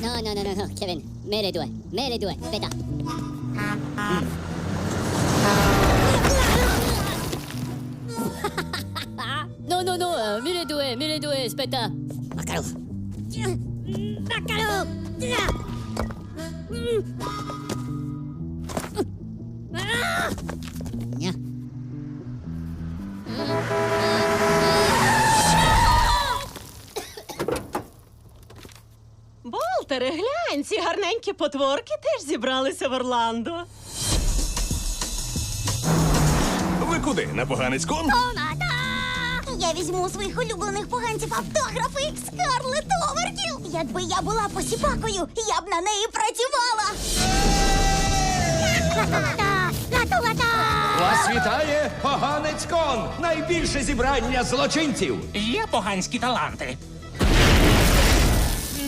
No, no, no, no, no, Kevin, Melee due, Melee due, aspetta. No, no, no, uh, mere due, mere due, aspetta. Baccaro. Baccaro! Ah! Болтере, глянь, ці гарненькі потворки теж зібралися в Орландо. Ви куди? На поганець кон? Я візьму у своїх улюблених поганців автографи Скарлет Овертіл. Якби я була посіпакою, я б на неї працювала. Вас вітає поганець кон! Найбільше зібрання злочинців! Є поганські таланти.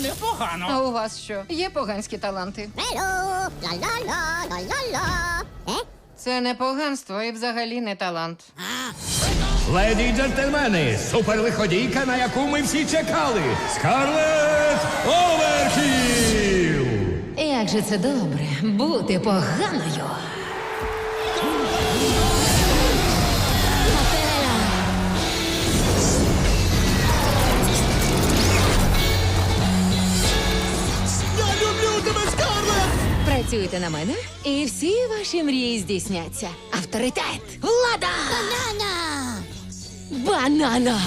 Непогано. А у вас що? Є поганські таланти? Hello, la la la, la la la. Е? Це не поганство і взагалі не талант. Леді й джентльмени, суперлиходійка, на яку ми всі чекали! Скарлет Оверхіл! Як же це добре бути поганою. Працюйте на мене, і всі ваші мрії здійсняться. Авторитет, влада, Banana. банана.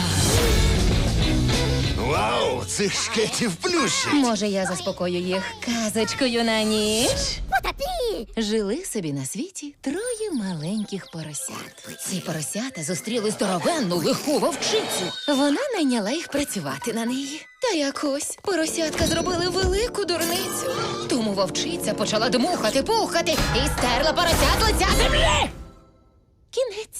Вау, цих шкетів плющі! Може, я заспокою їх казочкою на ніч? Потапі. Жили собі на світі троє маленьких поросят. Ці поросята зустріли здоровенну лиху вовчицю. Вона найняла їх працювати на неї. Якось поросятка зробили велику дурницю. Тому вовчиця почала дмухати, пухати і стерла поросят лиця землі. Кінець.